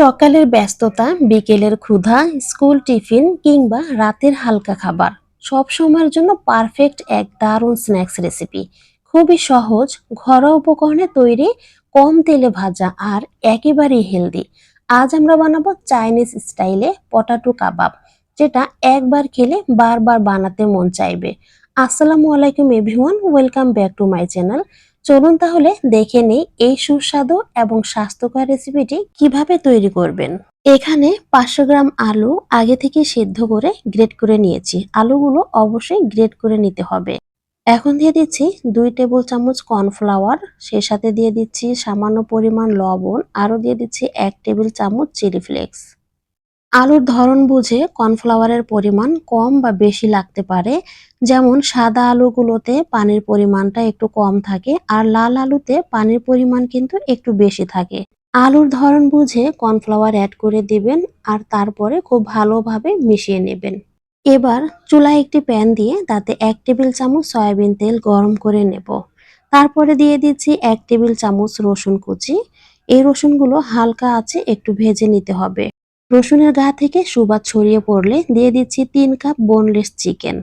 সকালের ব্যস্ততা, বিকেলের ক্ষুধা, স্কুল টিফিন কিংবা রাতের হালকা খাবার। সব সময়ের জন্য পারফেক্ট এক দারুণ স্ন্যাক্স রেসিপি। খুবই সহজ, ঘরোয়া উপকরণে তৈরি, কম তেলে ভাজা আর একেবারেই হেলদি। আজ আমরা বানাবো চাইনিজ স্টাইলে পটাটো কাবাব, যেটা একবার খেলে বারবার বানাতে মন চাইবে। আসসালামু আলাইকুম everyone, welcome back to my channel. চলুন তাহলে দেখে নেই এই সুস্বাদু এবং স্বাস্থ্যকর রেসিপিটি কীভাবে তৈরি করবেন। এখানে পাঁচশো গ্রাম আলু আগে থেকে সিদ্ধ করে গ্রেট করে নিয়েছি। আলুগুলো অবশ্যই গ্রেট করে নিতে হবে। এখন দিয়ে দিচ্ছি দুই টেবিল চামচ কর্নফ্লাওয়ার সে সাথে দিয়ে দিচ্ছি সামান্য পরিমাণ লবণ, আরও দিয়ে দিচ্ছি এক টেবিল চামচ চিলি ফ্লেক্স। আলুর ধরন বুঝে কর্নফ্লাওয়ারের পরিমাণ কম বা বেশি লাগতে পারে। যেমন সাদা আলুগুলোতে পানির পরিমাণটা একটু কম থাকে আর লাল আলুতে পানির পরিমাণ কিন্তু একটু বেশি থাকে। আলুর ধরন বুঝে কর্নফ্লাওয়ার অ্যাড করে দিবেন আর তারপরে খুব ভালোভাবে মিশিয়ে নেবেন। এবার চুলায় একটি প্যান দিয়ে তাতে এক টেবিল চামচ সয়াবিন তেল গরম করে নেব। তারপরে দিয়ে দিচ্ছি এক টেবিল চামচ রসুন কুচি। এই রসুনগুলো হালকা আছে একটু ভেজে নিতে হবে। রসুনের গা থেকে সুবাদ ছড়িয়ে পড়লে দিয়ে দিচ্ছি তিন কাপ বোনলেস চিকেন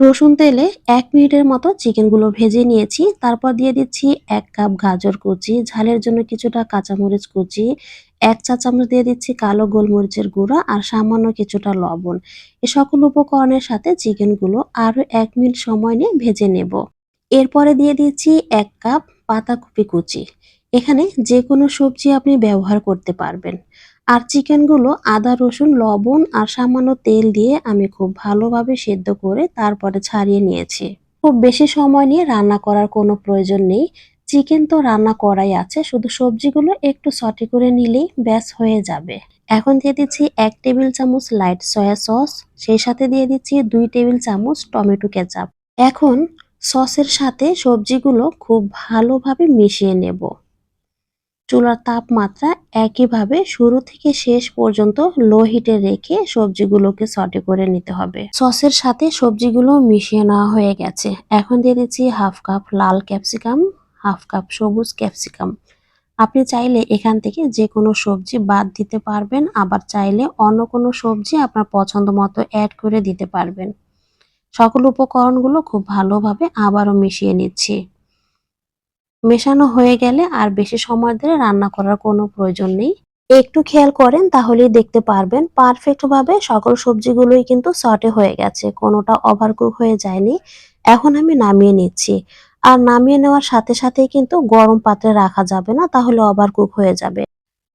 রসুন তেলে এক মিনিটের মতো চিকেনগুলো ভেজে নিয়েছি, তারপর দিয়ে দিচ্ছি এক কাপ গাজর কুচি, ঝালের জন্য কিছুটা কাঁচামরিচ কুচি, এক চা চামচ দিয়ে দিচ্ছি কালো গোলমরিচের গুঁড়া আর সামান্য কিছুটা লবণ। এ সকল উপকরণের সাথে চিকেনগুলো আরও এক মিনিট সময় নিয়ে ভেজে নেব। এরপরে দিয়ে দিচ্ছি এক কাপ পাতাকপি কুচি। এখানে যে কোনো সবজি আপনি ব্যবহার করতে পারবেন। আর চিকেনগুলো আদা, রসুন, লবণ আর সামান্য তেল দিয়ে আমি খুব ভালোভাবে সেদ্ধ করে তারপরে ছাড়িয়ে নিয়েছি। খুব বেশি সময় নিয়ে রান্না করার কোনো প্রয়োজন নেই। চিকেন তো রান্না করাই আছে, শুধু সবজিগুলো একটু সটে করে নিলেই ব্যাস হয়ে যাবে। এখন দিয়ে দিচ্ছি এক টেবিল চামচ লাইট সয়া সস, সেই সাথে দিয়ে দিচ্ছি দুই টেবিল চামচ টমেটো কেচাপ। এখন সসের সাথে সবজিগুলো খুব ভালোভাবে মিশিয়ে নেব। চুলার তাপমাত্রা একইভাবে শুরু থেকে শেষ পর্যন্ত লো হিটে রেখে সবজিগুলোকে সটে করে নিতে হবে। সসের সাথে সবজিগুলো মিশিয়ে নেওয়া হয়ে গেছে। এখন দিয়ে দিচ্ছি হাফ কাপ লাল ক্যাপসিকাম, হাফ কাপ সবুজ ক্যাপসিকাম। আপনি চাইলে এখান থেকে যে কোনো সবজি বাদ দিতে পারবেন, আবার চাইলে অন্য কোনো সবজি আপনার পছন্দ মতো অ্যাড করে দিতে পারবেন। সকল উপকরণগুলো খুব ভালোভাবে আবারও মিশিয়ে নিচ্ছি। মেশানো হয়ে গেলে আর বেশি সময় ধরে রান্না করার কোনো প্রয়োজন নেই। একটু খেয়াল করেন, তাহলেই দেখতে পারবেন। পারফেক্ট ভাবে সকল সবজিগুলোই কিন্তু সটে হয়ে গেছে, কোনোটা ওভারকুক হয়ে যায়নি। এখন আমি নামিয়ে নিচ্ছি। আর নামিয়ে নেওয়ার সাথে সাথেই কিন্তু গরম পাত্রে রাখা যাবে না, তাহলে ওভারকুক হয়ে যাবে।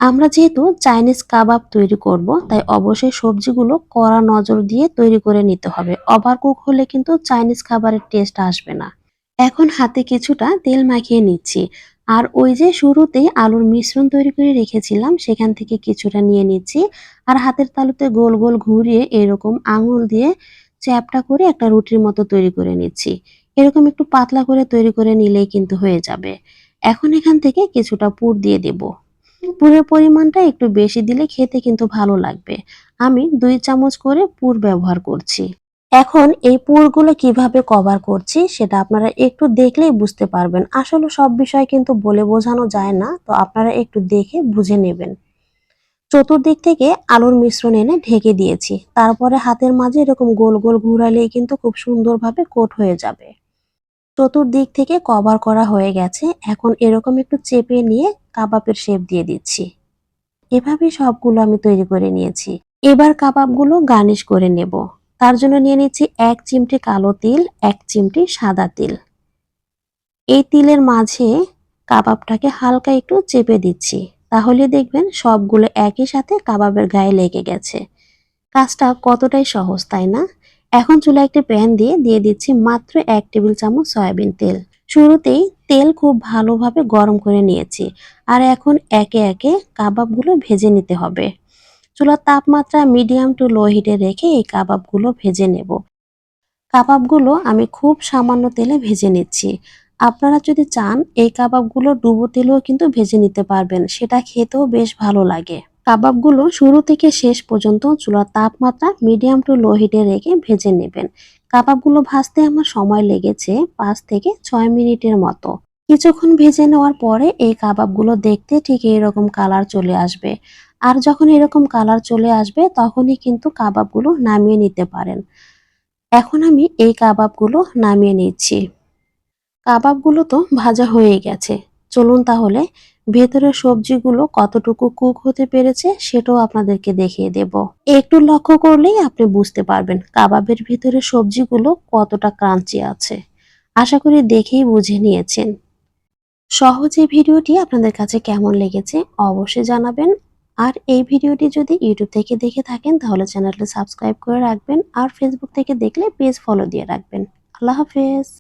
আমরা যেহেতু চাইনিজ কাবাব তৈরি করব, তাই অবশ্যই সবজিগুলো কড়া নজর দিয়ে তৈরি করে নিতে হবে। ওভারকুক হলে কিন্তু চাইনিজ খাবারের টেস্ট আসবে না। এখন হাতে কিছুটা তেল মাখিয়ে নিচ্ছি। আর ওই যে শুরুতে আলুর মিশ্রণ তৈরি করে রেখেছিলাম, সেখান থেকে কিছুটা নিয়ে নিচ্ছি। আর হাতের তালুতে গোল গোল ঘুরিয়ে এরকম আঙুল দিয়ে চ্যাপটা করে একটা রুটির মতো তৈরি করে নিচ্ছি। এরকম একটু পাতলা করে তৈরি করে নিলেই কিন্তু হয়ে যাবে। এখন এখান থেকে কিছুটা পুর দিয়ে দেব। পুরের পরিমাণটা একটু বেশি দিলে খেতে কিন্তু ভালো লাগবে। আমি দুই চামচ করে পুর ব্যবহার করছি। এখন এই পুরগুলো কীভাবে কভার করছি সেটা আপনারা একটু দেখলেই বুঝতে পারবেন। আসলে সব বিষয় কিন্তু বলে বোঝানো যায় না, তো আপনারা একটু দেখে বুঝে নেবেন। চতুর্দিক থেকে আলুর মিশ্রণ এনে ঢেকে দিয়েছি। তারপরে হাতের মাঝে এরকম গোল গোল ঘুরালেই কিন্তু খুব সুন্দরভাবে কোট হয়ে যাবে। চতুর্দিক থেকে কভার করা হয়ে গেছে। এখন এরকম একটু চেপে নিয়ে কাবাবের শেপ দিয়ে দিচ্ছি। এভাবেই সবগুলো আমি তৈরি করে নিয়েছি। এবার কাবাবগুলো গার্নিশ করে নেব। তার জন্য নিয়ে নিচ্ছি এক চিমটি কালো তিল, এক চিমটি সাদা তিল। এই তিলের মাঝে কাবাবটাকে হালকা একটু চেপে দিচ্ছি। তাহলে দেখবেন সবগুলো একই সাথে কাবাবের গায়ে লেগে গেছে। কাজটা কতটাই সহজ, তাই না? এখন চুলা একটি প্যান দিয়ে দিয়ে দিচ্ছি মাত্র এক টেবিল চামচ সয়াবিন তেল। শুরুতেই তেল খুব ভালোভাবে গরম করে নিয়েছি। আর এখন একে একে কাবাবগুলো ভেজে নিতে হবে। চুলার তাপমাত্রা মিডিয়াম টু লো হিটে রেখে এই কাবাবগুলো ভেজে নেব। কাবাবগুলো আমি খুব সামান্য তেলে ভেজে নিচ্ছি। আপনারা যদি চান, এই কাবাবগুলো ডুবো তেলেও কিন্তু ভেজে নিতে পারবেন, সেটা খেতেও বেশ ভালো লাগে। কাবাবগুলো শুরু থেকে শেষ পর্যন্ত চুলার তাপমাত্রা মিডিয়াম টু লো হিটে রেখে ভেজে নেবেন। কাবাবগুলো ভাজতে আমার সময় লেগেছে পাঁচ থেকে ছয় মিনিটের মতো। কিছুক্ষণ ভেজে নেওয়ার পরে এই কাবাবগুলো দেখতে ঠিক এইরকম কালার চলে আসবে। আর যখন এরকম কালার চলে আসবে, তখনই কিন্তু কাবাবগুলো নামিয়ে নিতে পারেন। এখন আমি এই কাবাবগুলো নামিয়ে নিচ্ছি। কাবাবগুলো তো ভাজা হয়ে গেছে। চলুন তাহলে ভেতরের সবজিগুলো কতটুকু কুক হতে পেরেছে সেটাও আপনাদেরকে দেখিয়ে দেব। একটু লক্ষ্য করলেই আপনি বুঝতে পারবেন কাবাবের ভেতরে সবজিগুলো কতটা ক্রাঞ্চি আছে। আশা করি দেখেই বুঝে নিয়েছেন। সহজে ভিডিওটি আপনাদের কাছে কেমন লেগেছে অবশ্যই জানাবেন আর এই ভিডিওটি যদি ইউটিউব থেকে দেখে থাকেন, তাহলে চ্যানেলটি সাবস্ক্রাইব করে রাখবেন আর ফেসবুক থেকে দেখলে পেজ ফলো দিয়ে রাখবেন। আল্লাহ হাফেজ।